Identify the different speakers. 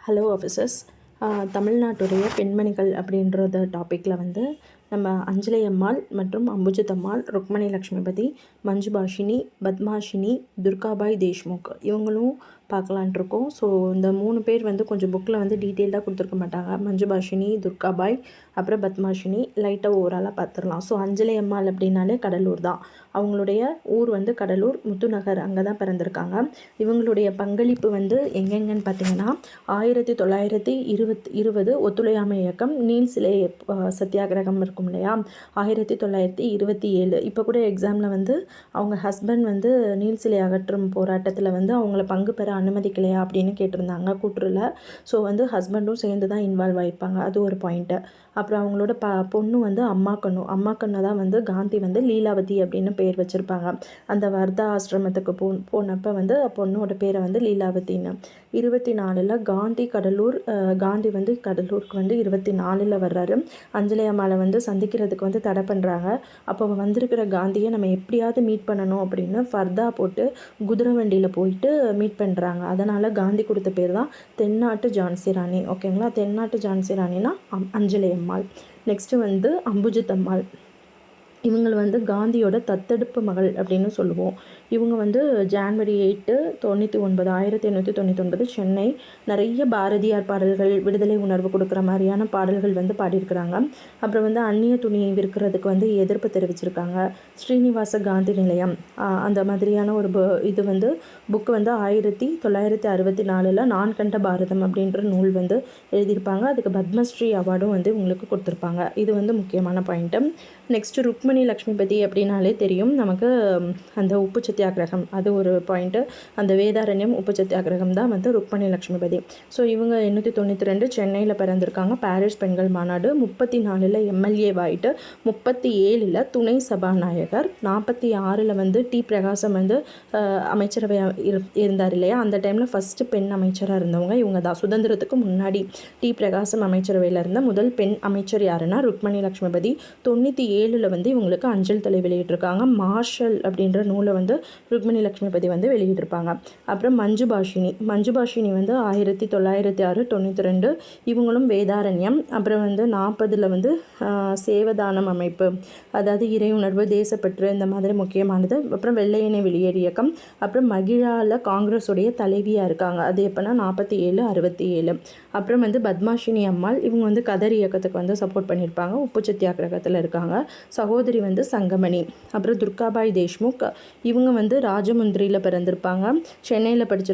Speaker 1: Hello officers தமிழ்நாட்டுடைய பெண்மணிகள் அப்படின்றத டாப்பிக்கில் வந்து நம்ம அஞ்சலை அம்மாள் மற்றும் அம்புஜத்தம்மாள் ருக்மணி லக்ஷ்மிபதி மஞ்சு பாஷினி பத்மாஷினி துர்காபாய் தேஷ்முக். இவங்களும் பார்க்கலான்ட்டு இருக்கோம். ஸோ இந்த மூணு பேர் வந்து கொஞ்சம் புக்கில் வந்து டீட்டெயில்டாக கொடுத்துருக்க மாட்டாங்க. மஞ்சுபாஷினி துர்காபாய் அப்புறம் பத்மாஷினி லைட்டாக ஓவராலாக பார்த்துடலாம். ஸோ அஞ்சலி அம்மாள் அப்படின்னாலே கடலூர் தான். அவங்களுடைய ஊர் வந்து கடலூர் முத்துநகர் அங்கே தான் பிறந்திருக்காங்க. இவங்களுடைய பங்களிப்பு வந்து எங்கெங்கன்னு பார்த்தீங்கன்னா ஆயிரத்தி தொள்ளாயிரத்தி இருபத் இருபது ஒத்துழையாமை இயக்கம் நீல் சிலை சத்தியாகிரகம் இருக்கும். இல்லையா? ஆயிரத்தி தொள்ளாயிரத்தி இருபத்தி ஏழு. இப்போ கூட எக்ஸாமில் வந்து அவங்க ஹஸ்பண்ட் வந்து நீல் சிலை அகற்றும் போராட்டத்தில் வந்து அவங்கள பங்கு பெற அனுமதிக்கலையா அப்படின்னு கேட்டிருந்தாங்க கூட்டுறில் ஸோ வந்து ஹஸ்பண்டும் சேர்ந்து தான் இன்வால்வ் ஆகிப்பாங்க அது ஒரு பாயிண்ட்டு அப்புறம் அவங்களோட ப பொண்ணு வந்து அம்மா கண்ணு. அம்மா கண்ணு தான் வந்து காந்தி வந்து லீலாவதி அப்படின்னு பேர் வச்சுருப்பாங்க. அந்த வர்தா ஆசிரமத்துக்கு போ போனப்போ வந்து பொண்ணோட பேரை வந்து லீலாவதின்னு. இருபத்தி நாலில் காந்தி கடலூர் காந்தி வந்து கடலூருக்கு வந்து இருபத்தி நாலில் வர்றாரு. அஞ்சலி அம்மாவை வந்து சந்திக்கிறதுக்கு வந்து தடை பண்ணுறாங்க அப்போ வந்திருக்கிற காந்தியை நம்ம எப்படியாவது மீட் பண்ணணும் அப்படின்னு ஃபர்தா போட்டு குதிரை வண்டியில் போயிட்டு மீட் பண்ணுறாங்க அதனால் காந்தி கொடுத்த பேர் தான் தென்னாட்டு ஜான்சி ராணி. ஓகேங்களா? தென்னாட்டு ஜான்சி ராணினா அஞ்சலி அம்மாள். நெக்ஸ்ட்டு வந்து அம்புஜித் அம்மாள். இவங்களை வந்து காந்தியோட தத்தெடுப்பு மகள் அப்படின்னு சொல்லுவோம். இவங்க வந்து ஜான்வரி எயிட்டு தொண்ணூற்றி ஒன்பது ஆயிரத்தி எண்ணூற்றி தொண்ணூற்றி ஒன்பது சென்னை நிறைய பாரதியார் பாடல்கள் விடுதலை உணர்வு கொடுக்குற மாதிரியான பாடல்கள் வந்து பாடியிருக்கிறாங்க. அப்புறம் வந்து அந்நிய துணியை விற்கிறதுக்கு வந்து எதிர்ப்பு தெரிவிச்சிருக்காங்க. ஸ்ரீனிவாச காந்தி நிலையம். அந்த மாதிரியான ஒரு இது வந்து புக்கு வந்து ஆயிரத்தி தொள்ளாயிரத்தி அறுபத்தி நாலில் நான் கண்ட பாரதம் அப்படின்ற நூல் வந்து எழுதியிருப்பாங்க. அதுக்கு பத்மஸ்ரீ அவார்டும் வந்து உங்களுக்கு கொடுத்துருப்பாங்க. இது வந்து முக்கியமான பாயிண்ட்டு நெக்ஸ்ட்டு ருக்மணி லக்ஷ்மிபதி அப்படின்னாலே தெரியும். நமக்கு அந்த உப்பு சத்தியாகிரகம். அது ஒரு பாயிண்ட்டு அந்த வேதாரண்யம் உப்பு சத்தியாகிரகம் தான் வந்து ருக்மணி லக்ஷ்மிபதி. ஸோ இவங்க எண்ணூற்றி தொண்ணூற்றி ரெண்டு சென்னையில் பிறந்திருக்காங்க. பாரிஸ் பெண்கள் மாநாடு முப்பத்தி நாலில் எம்எல்ஏவாயிட்டு முப்பத்தி ஏழில் துணை சபாநாயகர் நாற்பத்தி ஆறில் வந்து டி பிரகாசம் வந்து அமைச்சரவை இருந்தார் இல்லையா? அந்த டைமில் ஃபஸ்ட்டு பெண் அமைச்சராக இருந்தவங்க இவங்க தான். சுதந்திரத்துக்கு முன்னாடி டி பிரகாசம் அமைச்சரவையில் இருந்த முதல் பெண் அமைச்சர் யாருன்னா ருக்மணி லக்ஷ்மிபதி. தொண்ணூற்றி ஏழில் வந்து இவங்களுக்கு அஞ்சல் தலை வெளியிட்டிருக்காங்க. மார்ஷல் அப்படின்ற நூலை வந்து ருக்மிணி லக்ஷ்மிபதி வந்து வெளியிட்டிருப்பாங்க. அப்புறம் மஞ்சு பாஷினி. மஞ்சு பாஷினி வந்து ஆயிரத்தி தொள்ளாயிரத்தி ஆறு தொண்ணூற்றி ரெண்டு. இவங்களும் வேதாரண்யம். அப்புறம் வந்து நாற்பதில் வந்து சேவதானம் அமைப்பு. அதாவது இறை உணர்வு தேசப்பற்று இந்த மாதிரி முக்கியமானது. அப்புறம் வெள்ளையனை வெளியேறு இயக்கம். அப்புறம் மகிழாவில் காங்கிரஸுடைய தலைவியாக இருக்காங்க. அது எப்போனா நாற்பத்தி ஏழு அறுபத்தி ஏழு. அப்புறம் வந்து பத்மாஷினி அம்மாள். இவங்க வந்து கதர் இயக்கத்துக்கு வந்து சப்போர்ட் பண்ணியிருப்பாங்க. உப்பு சத்தியாகிரகத்தில் இருக்காங்க சகோதரி வந்து சங்கமணி அப்புறம் துர்காபாய் தேஷ்முக் இவங்க வந்து ராஜமுந்திரியில் பிறந்திருப்பாங்க. சென்னையில் படிச்சிருப்பாங்க.